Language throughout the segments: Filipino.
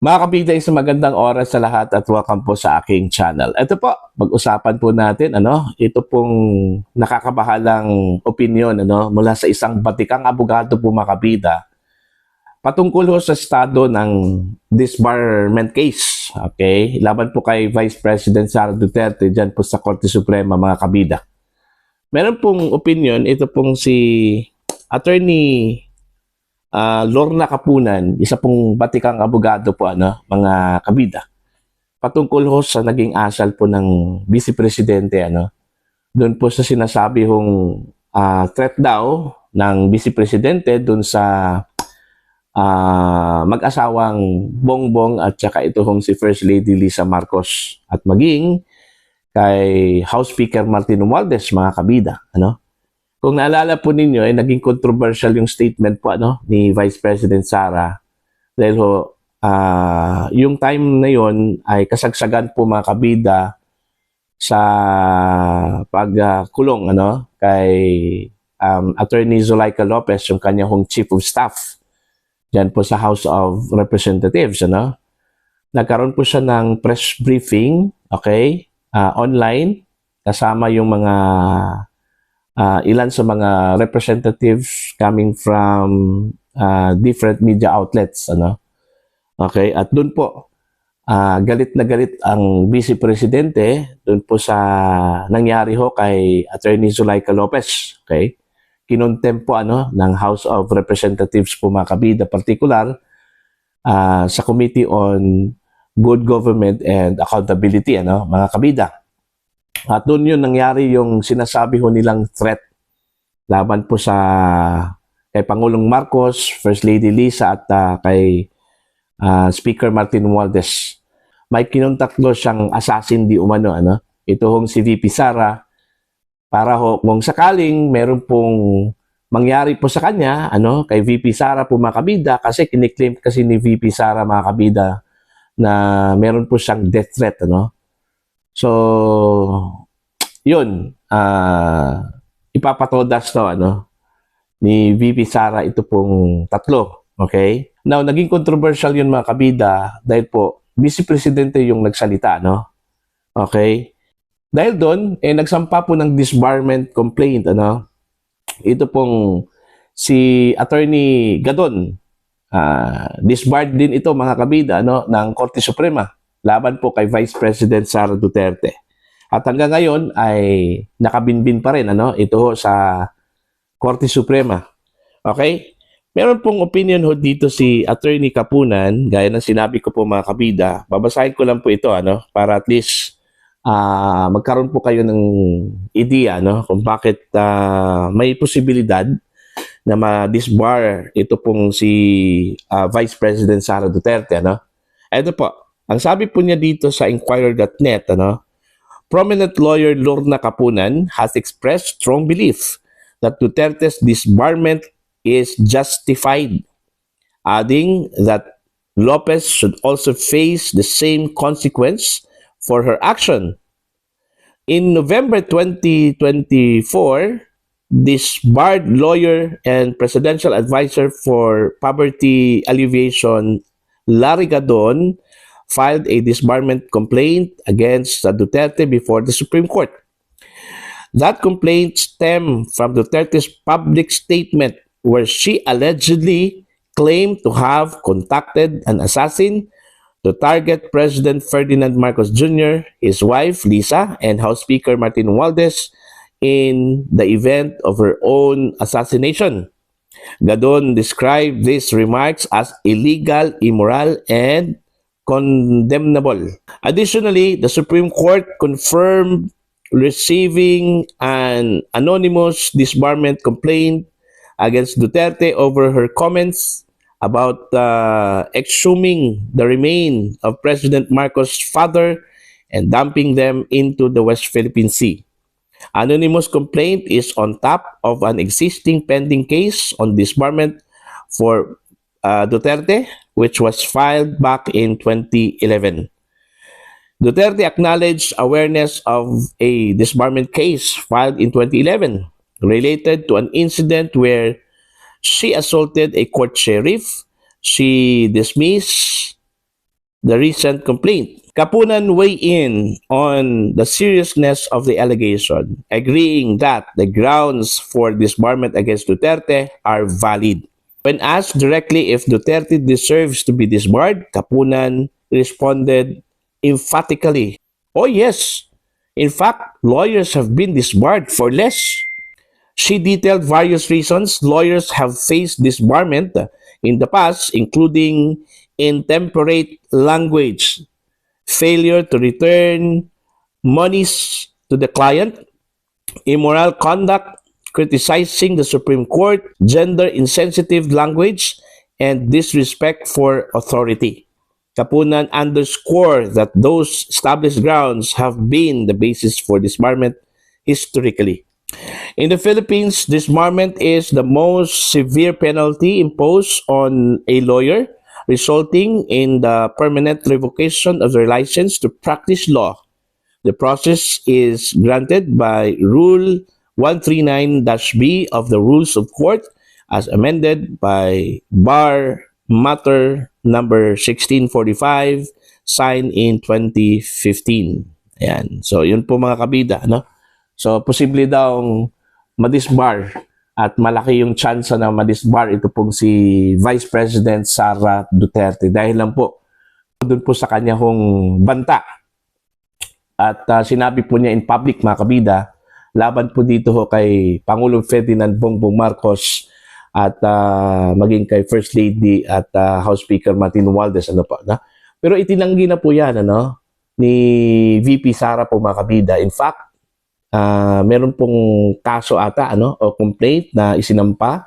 Mga kabida, isang magandang oras sa lahat at welcome po sa aking channel. Ito po, pag-usapan po natin, ano, ito pong nakakabahalang opinion, ano, mula sa isang batikang abogado po mga kabida, patungkol ho sa estado ng disbarment case, okay? Laban po kay Vice President Sara Duterte dyan po sa Korte Suprema, mga kabida. Meron pong opinion, ito pong si Attorney ah, Lorna Kapunan, isa pong batikang abogado po, ano, mga kabida. Patungkol ho sa naging asal po ng Vice Presidente, ano, doon po sa sinasabi hong ah, threat daw ng Vice Presidente doon sa ah, mag-asawang Bongbong at saka ito hong si First Lady Lisa Marcos at maging kay House Speaker Martin Romualdez, mga kabida, ano? Kung naalala po ninyo, ay naging controversial yung statement po ano, ni Vice President Sara dahil ho, ah, yung time na yon ay kasagsagan po mga kabida sa pagkulong ano, kay um, Attorney Zulaika Lopez, yung kanya hong Chief of Staff dyan po sa House of Representatives. Ano? Nagkaroon po siya ng press briefing, okay, ah, online, kasama yung mga uh, ilan sa mga representatives coming from uh, different media outlets ano? Okay at doon po uh, galit na galit ang vice presidente doon po sa nangyari ho kay attorney Zulaika Lopez okay? Kinontem po ano ng House of Representatives po mga kabida particular uh, sa Committee on Good Government and Accountability ano mga kabida at doon yun nangyari yung sinasabi ho nilang threat laban po sa kay Pangulong Marcos, First Lady Lisa at ah, kay ah, Speaker Martin Romualdez. May kinontak do siyang assassin di umano ano. Ito hong si VP Sara para ho kung sakaling meron pong mangyari po sa kanya ano kay VP Sara po mga kabida kasi kiniklaim kasi ni VP Sara mga kabida na meron po siyang death threat ano. So, yun, ah ipapatodas to, ano, ni VP Sara ito pong tatlo. Okay? Now, naging controversial yun mga kabida dahil po, Vice Presidente yung nagsalita, no? Okay? Dahil doon, eh, nagsampa po ng disbarment complaint, ano? Ito pong si Attorney Gadon. ah disbarred din ito mga kabida, no? Ng Korte Suprema laban po kay Vice President Sara Duterte. At hanggang ngayon ay nakabinbin pa rin ano, ito sa Korte Suprema. Okay? Meron pong opinion ho dito si Attorney Kapunan, gaya ng sinabi ko po mga kabida. Babasahin ko lang po ito ano, para at least ah magkaroon po kayo ng idea no, kung bakit ah, may posibilidad na ma-disbar ito pong si ah, Vice President Sara Duterte. Ano? Ito po, ang sabi po niya dito sa Inquirer.net, ano, prominent lawyer Lorna Kapunan has expressed strong belief that Duterte's disbarment is justified, adding that Lopez should also face the same consequence for her action. In November 2024, disbarred lawyer and presidential advisor for poverty alleviation Larry Gadon filed a disbarment complaint against Duterte before the Supreme Court. That complaint stemmed from Duterte's public statement where she allegedly claimed to have contacted an assassin to target President Ferdinand Marcos Jr., his wife Lisa, and House Speaker Martin Waldes in the event of her own assassination. Gadon described these remarks as illegal, immoral, and condemnable. Additionally, the Supreme Court confirmed receiving an anonymous disbarment complaint against Duterte over her comments about uh, exhuming the remain of President Marcos' father and dumping them into the West Philippine Sea. Anonymous complaint is on top of an existing pending case on disbarment for uh, Duterte, which was filed back in 2011. Duterte acknowledged awareness of a disbarment case filed in 2011 related to an incident where she assaulted a court sheriff. She dismissed the recent complaint. Kapunan weighed in on the seriousness of the allegation, agreeing that the grounds for disbarment against Duterte are valid. When asked directly if Duterte deserves to be disbarred, Kapunan responded emphatically, Oh yes, in fact, lawyers have been disbarred for less. She detailed various reasons lawyers have faced disbarment in the past, including intemperate language, failure to return monies to the client, immoral conduct, criticizing the Supreme Court, gender insensitive language, and disrespect for authority. Kapunan underscore that those established grounds have been the basis for disbarment historically. In the Philippines, disbarment is the most severe penalty imposed on a lawyer, resulting in the permanent revocation of their license to practice law. The process is granted by Rule 139-B of the Rules of Court as amended by Bar Matter number 1645 signed in 2015. Ayan. So, yun po mga kabida, no? So, posible daw madisbar at malaki yung chance na madisbar ito pong si Vice President Sara Duterte dahil lang po doon po sa kanya hong banta. At ah, sinabi po niya in public mga kabida, laban po dito ho kay Pangulong Ferdinand Bongbong Marcos at ah, maging kay First Lady at ah, House Speaker Martin Romualdez. Ano po na? Pero itinanggi na po yan ano ni VP Sara po mga kabida. In fact ah, meron pong kaso ata ano o complaint na isinampa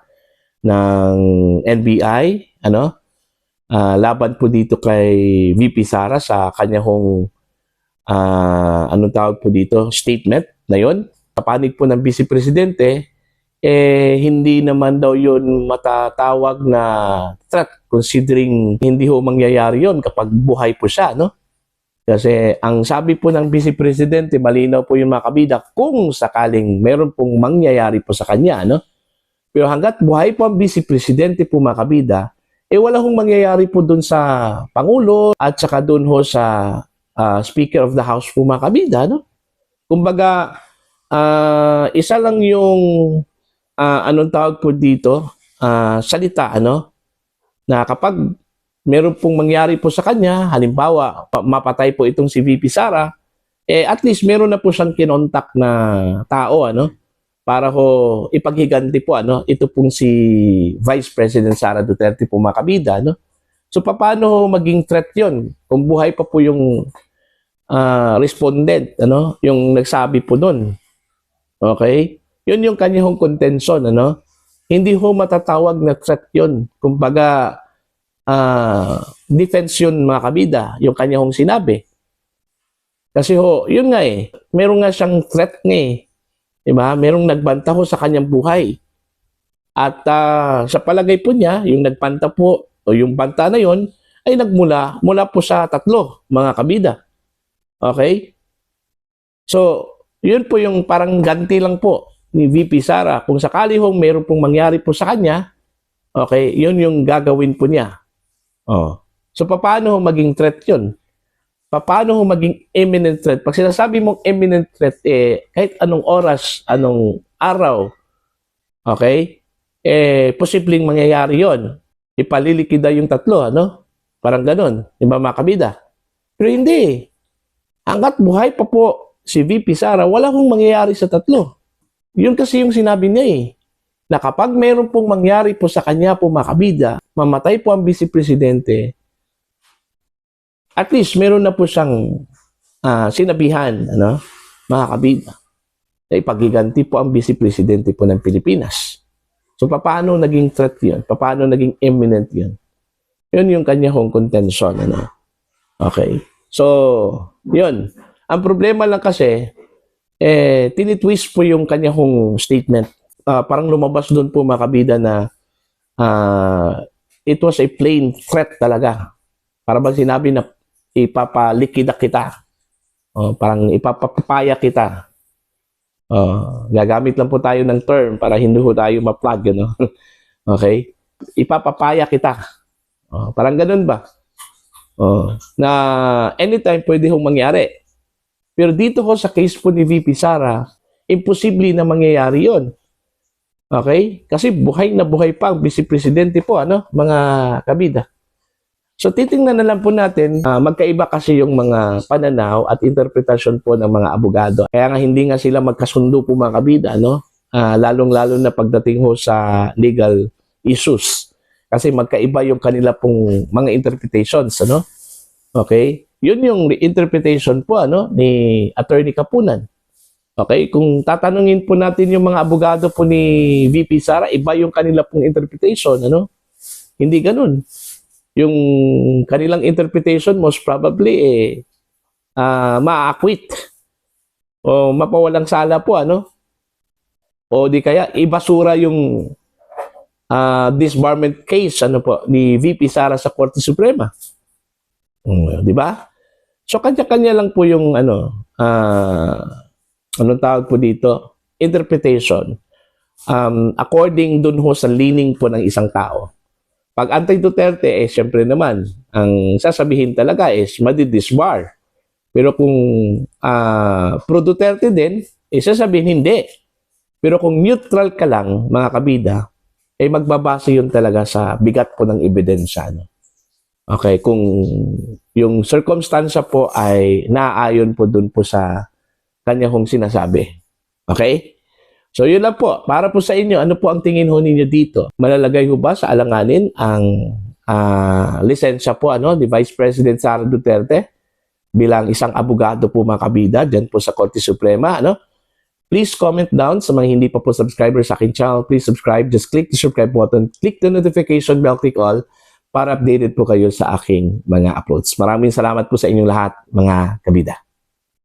ng NBI ano ah, laban po dito kay VP Sara sa kanya hong ah, anong tawag po dito statement na yon kapanig po ng Vice Presidente eh hindi naman daw yun matatawag na threat considering hindi ho mangyayari yon kapag buhay po siya, no? Kasi ang sabi po ng Vice Presidente, malinaw po yung mga kabida kung sakaling meron pong mangyayari po sa kanya, no? Pero hanggat buhay po ang Vice Presidente po mga kabida, eh wala hong mangyayari po doon sa Pangulo at saka doon ho sa ah, Speaker of the House po mga kabida, no? Kumbaga, ah, isa lang yung ah, anong tawag po dito, ah, salita, ano, na kapag meron pong mangyari po sa kanya, halimbawa, pa- mapatay po itong si VP Sara, eh at least meron na po siyang kinontak na tao, ano, para ho ipaghiganti po, ano, ito pong si Vice President Sara Duterte po mga kabida, no? So, paano maging threat yon Kung buhay pa po yung ah, respondent, ano, yung nagsabi po nun. Okay? Yun yung kanyang contention, ano? Hindi ho matatawag na threat yun. Kumbaga, ah, defense yun mga kabida, yung kanyang sinabi. Kasi ho, yun nga eh, meron nga siyang threat nga eh. Diba? Merong nagbanta ho sa kanyang buhay. At ah, sa palagay po niya, yung nagpanta po, o yung banta na yon ay nagmula mula po sa tatlo, mga kabida. Okay? So, yun po yung parang ganti lang po ni VP Sara. Kung sakali hong meron pong mangyari po sa kanya, okay, yun yung gagawin po niya. Oh. So, paano maging threat yun? Paano maging imminent threat? Pag sinasabi mong imminent threat, eh, kahit anong oras, anong araw, okay, eh, posibleng mangyayari yon Ipalilikida yung tatlo, ano? Parang ganun. Di ba mga kabida? Pero hindi. Hanggat buhay pa po si VP Sara, wala kong mangyayari sa tatlo. Yun kasi yung sinabi niya eh. Na kapag mayroon pong mangyari po sa kanya po mga kabida, mamatay po ang Vice Presidente, at least meron na po siyang ah, sinabihan, ano, mga kabida, na ipagiganti po ang Vice Presidente po ng Pilipinas. So, paano naging threat yun? Paano naging imminent yun? Yun yung kanya hong contention, ano. Okay. So, yun. Ang problema lang kasi, eh, tinitwist po yung kanya hong statement. Ah, parang lumabas doon po mga kabida na ah, it was a plain threat talaga. Para bang sinabi na ipapalikida kita. Oh, parang ipapapaya kita. Oh, gagamit lang po tayo ng term para hindi ho tayo ma-plug, ano? okay? Ipapapaya kita. Oh, parang ganun ba? Oh, na anytime pwede hong mangyari. Pero dito ko sa case po ni VP Sara, imposible na mangyayari yon. Okay? Kasi buhay na buhay pa ang vice presidente po, ano, mga kabida. So titingnan na lang po natin, ah, magkaiba kasi yung mga pananaw at interpretasyon po ng mga abogado. Kaya nga hindi nga sila magkasundo po mga kabida, no? Ah, lalong-lalo na pagdating ho sa legal issues. Kasi magkaiba yung kanila pong mga interpretations, ano? Okay? Yun yung interpretation po ano ni Attorney Kapunan. Okay? Kung tatanungin po natin yung mga abogado po ni VP Sara, iba yung kanila pong interpretation, ano? Hindi ganun. Yung kanilang interpretation most probably eh ah ma-acquit o mapawalang sala po ano o di kaya ibasura yung ah, disbarment case ano po ni VP Sara sa Korte Suprema. Mm, di ba? So kanya-kanya lang po yung ano ah anong tawag po dito interpretation um, according dun ho sa leaning po ng isang tao. Pag anti-Duterte, eh, syempre naman, ang sasabihin talaga is madidisbar. Pero kung ah, pro-Duterte din, eh, sasabihin hindi. Pero kung neutral ka lang, mga kabida, eh magbabase yun talaga sa bigat po ng ebidensya. No? Okay, kung yung circumstansya po ay naaayon po dun po sa kanya hong sinasabi. Okay? So yun lang po. Para po sa inyo, ano po ang tingin ho ninyo dito? Malalagay ho ba sa alanganin ang ah, lisensya po ano, ni Vice President Sara Duterte bilang isang abogado po mga kabida dyan po sa Korte Suprema, ano? Please comment down sa mga hindi pa po subscriber sa akin channel. Please subscribe. Just click the subscribe button. Click the notification bell. Click all para updated po kayo sa aking mga uploads. Maraming salamat po sa inyong lahat, mga kabida.